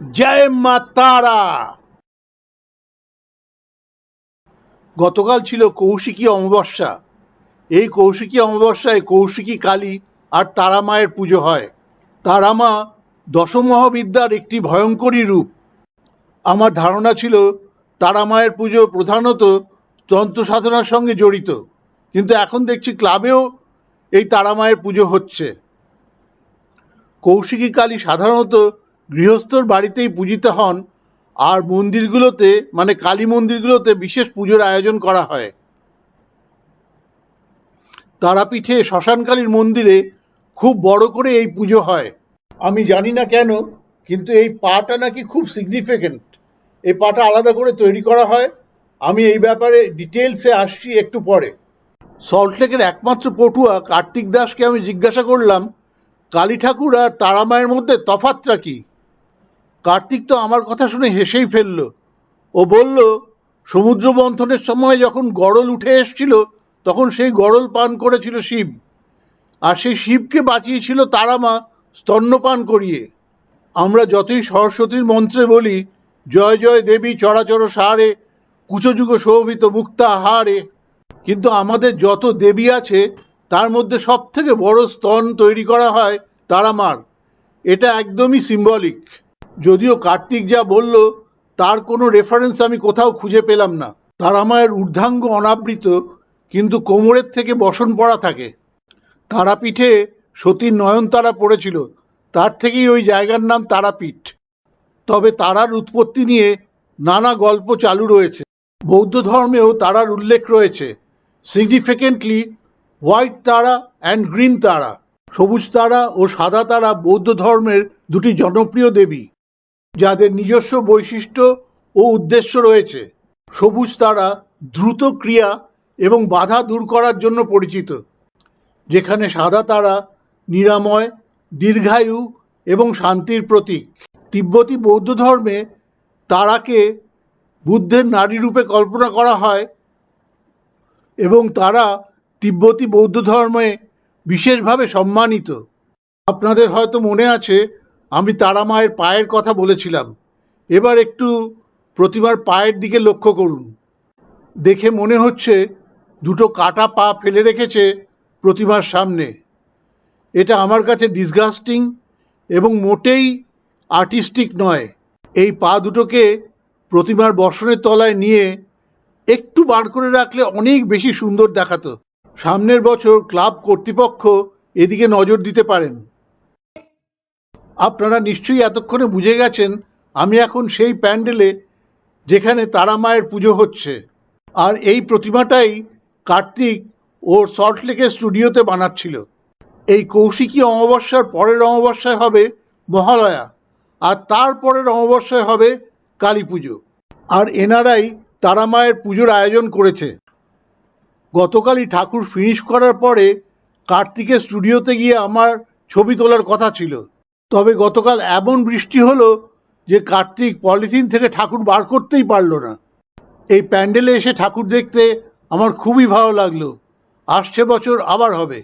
জয় মা তারা। গতকাল ছিল কৌশিকী অমাবস্যা। এই কৌশিকী অমাবস্যায় কৌশিকী কালী আর তারা মায়ের পুজো হয়। তারা মা দশমহাবিদ্যার একটি ভয়ঙ্করী রূপ। আমার ধারণা ছিল তারা মায়ের পুজো প্রধানত তন্ত্র সাধনার সঙ্গে জড়িত, কিন্তু এখন দেখছি ক্লাবেও এই তারা মায়ের পুজো হচ্ছে। কৌশিকী কালী সাধারণত গৃহস্থর বাড়িতেই পূজিত হন আর মন্দিরগুলোতে মানে কালী মন্দিরগুলোতে বিশেষ পুজোর আয়োজন করা হয়। তারাপীঠে শ্মশানকালীর মন্দিরে খুব বড় করে এই পুজো হয়। আমি জানি না কেন, কিন্তু এই পাটা নাকি খুব সিগনিফিকেন্ট এই পাটা আলাদা করে তৈরি করা হয়। আমি এই ব্যাপারে ডিটেলসে আসছি একটু পরে। সল্টলেকের একমাত্র পটুয়া কার্তিক দাসকে আমি জিজ্ঞাসা করলাম, কালী ঠাকুর আর তারামায়ের মধ্যে তফাতটা কি? কার্তিক তো আমার কথা শুনে হেসেই ফেলল। ও বলল, সমুদ্র মন্থনের সময় যখন গড়ল উঠে এসছিল, তখন সেই গড়ল পান করেছিল শিব। আর সেই শিবকে বাঁচিয়েছিল তারামা স্তন্যপান করিয়ে। আমরা যতই সরস্বতীর মন্ত্রে বলি, জয় জয় দেবী চরাচর সারে, কুচযুগ শোভিত মুক্তা হারে। কিন্তু আমাদের যত দেবী আছে, তার মধ্যে সব থেকে বড় স্তন তৈরি করা হয় তারামার। এটা একদমই সিম্বলিক যদিও কার্তিক যা বলল, তার কোনো রেফারেন্স আমি কোথাও খুঁজে পেলাম না। তার তারামায়ের ঊর্ধ্বাঙ্গ অনাবৃত, কিন্তু কোমরের থেকে বসন পড়া থাকে। তারাপীঠে সতীর নয়নতারা পড়েছিল, তার থেকেই ওই জায়গার নাম তারাপীঠ। তবে তারার উৎপত্তি নিয়ে নানা গল্প চালু রয়েছে। বৌদ্ধ ধর্মেও তারার উল্লেখ রয়েছে। সিগনিফিকেন্টলি হোয়াইট তারা অ্যান্ড গ্রিন তারা। সবুজ তারা ও সাদা তারা বৌদ্ধ ধর্মের দুটি জনপ্রিয় দেবী। যাদের নিজস্ব বৈশিষ্ট্য ও উদ্দেশ্য রয়েছে। সবুজ তারা দ্রুত ক্রিয়া এবং বাধা দূর করার জন্য পরিচিত, যেখানে সাদা তারা নিরাময়, দীর্ঘায়ু এবং শান্তির প্রতীক। তিব্বতী বৌদ্ধ ধর্মে তারাকে বুদ্ধের নারী রূপে কল্পনা করা হয় এবং তারা তিব্বতী বৌদ্ধ ধর্মে বিশেষভাবে সম্মানিত। আপনাদের হয়তো মনে আছে আমি তারা মায়ের পায়ের কথা বলেছিলাম। এবার একটু প্রতিমার পায়ের দিকে লক্ষ্য করুন। দেখে মনে হচ্ছে দুটো কাটা পা ফেলে রেখেছে প্রতিমার সামনে। এটা আমার কাছে ডিসগাস্টিং এবং মোটেই আর্টিস্টিক নয়। এই পা দুটোকে প্রতিমার বসনের তলায় নিয়ে একটু বার করে রাখলে অনেক বেশি সুন্দর দেখাতো। সামনের বছর ক্লাব কর্তৃপক্ষ এদিকে নজর দিতে পারেন। আপনারা নিশ্চয়ই এতক্ষণে বুঝে গেছেন, আমি এখন সেই প্যান্ডেলে যেখানে তারা মায়ের পুজো হচ্ছে। আর এই প্রতিমাটাই কার্তিক ওর সল্টলেকের স্টুডিওতে বানাচ্ছিল। এই কৌশিকী অমাবস্যার পরের অমাবস্যায় হবে মহালয়া, আর তার পরের অমাবস্যায় হবে কালী পুজো। আর এনারাই তারা মায়ের পুজোর আয়োজন করেছে। গতকালই ঠাকুর ফিনিশ করার পরে কার্তিকের স্টুডিওতে গিয়ে আমার ছবি তোলার কথা ছিল। তবে গতকাল এমন বৃষ্টি হলো যে কার্তিক পলিথিন থেকে ঠাকুর বার করতেই পারল না। এই প্যান্ডেলে এসে ঠাকুর দেখতে আমার খুবই ভালো লাগল। আসছে বছর আবার হবে।